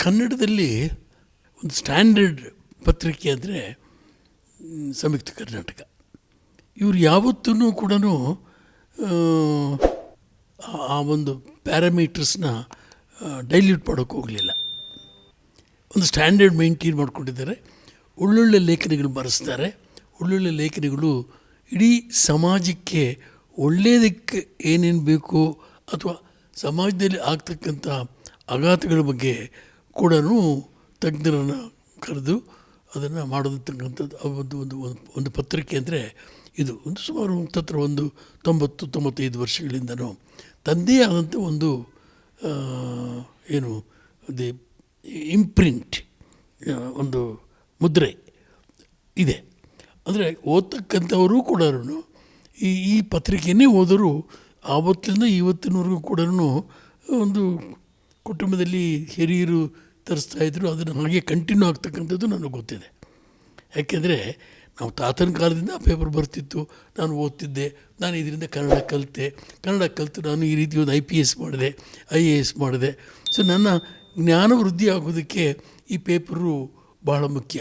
ಕನ್ನಡದಲ್ಲಿ ಒಂದು ಸ್ಟ್ಯಾಂಡರ್ಡ್ ಪತ್ರಿಕೆ ಅಂದರೆ ಸಂಯುಕ್ತ ಕರ್ನಾಟಕ. ಇವರು ಯಾವತ್ತೂ ಕೂಡ ಆ ಒಂದು ಪ್ಯಾರಾಮೀಟರ್ಸ್ನ ಡೈಲ್ಯೂಟ್ ಮಾಡೋಕ್ಕೆ ಹೋಗಲಿಲ್ಲ. ಒಂದು ಸ್ಟ್ಯಾಂಡರ್ಡ್ ಮೇಂಟೈನ್ ಮಾಡ್ಕೊಂಡಿದ್ದಾರೆ. ಒಳ್ಳೊಳ್ಳೆ ಲೇಖನಿಗಳು ಬರೆಸ್ತಾರೆ. ಒಳ್ಳೊಳ್ಳೆ ಲೇಖನಿಗಳು ಇಡೀ ಸಮಾಜಕ್ಕೆ ಒಳ್ಳೆಯದಕ್ಕೆ ಏನೇನು ಬೇಕು ಅಥವಾ ಸಮಾಜದಲ್ಲಿ ಆಗ್ತಕ್ಕಂಥ ಆಘಾತಗಳ ಬಗ್ಗೆ ಕೂಡ ತಜ್ಞರನ್ನು ಕರೆದು ಅದನ್ನು ಮಾಡೋದಕ್ಕಂಥದ್ದು ಒಂದು ಒಂದು, ಒಂದು- ಪತ್ರಿಕೆ ಅಂದರೆ ಇದು ಒಂದು ಸುಮಾರು ತತ್ರ ಒಂದು ತೊಂಬತ್ತು, ತೊಂಬತ್ತೈದು ವರ್ಷಗಳಿಂದನೂ ತಂದೇ ಆದಂಥ ಒಂದು ಏನು, ದಿ ಇಂಪ್ರಿಂಟ್ ಒಂದು ಮುದ್ರೆ ಇದೆ. ಅಂದರೆ ಓದ್ತಕ್ಕಂಥವರು ಕೂಡ ಈ ಈ ಪತ್ರಿಕೆಯೇ ಓದರು ಆವತ್ತಿನಿಂದ ಇವತ್ತಿನವರೆಗೂ ಕೂಡ ಒಂದು ಕುಟುಂಬದಲ್ಲಿ ಹಿರಿಯರು ತರಿಸ್ತಾ ಇದ್ದರು ಅದನ್ನು ಹಾಗೆ ಕಂಟಿನ್ಯೂ ಆಗ್ತಕ್ಕಂಥದ್ದು ನನಗೆ ಗೊತ್ತಿದೆ. ಯಾಕೆಂದರೆ ನಾವು ತಾತನ ಕಾಲದಿಂದ ಆ ಪೇಪರ್ ಬರ್ತಿತ್ತು, ನಾನು ಓದ್ತಿದ್ದೆ, ನಾನು ಇದರಿಂದ ಕನ್ನಡ ಕಲಿತೆ. ಕನ್ನಡ ಕಲಿತು ನಾನು ಈ ರೀತಿ ಒಂದು ಐ ಪಿ ಎಸ್ ಮಾಡಿದೆ ಐ ಎ ಎಸ್ ಮಾಡಿದೆ. ಸೊ ನನ್ನ ಜ್ಞಾನ ವೃದ್ಧಿ ಆಗೋದಕ್ಕೆ ಈ ಪೇಪರು ಬಹಳ ಮುಖ್ಯ.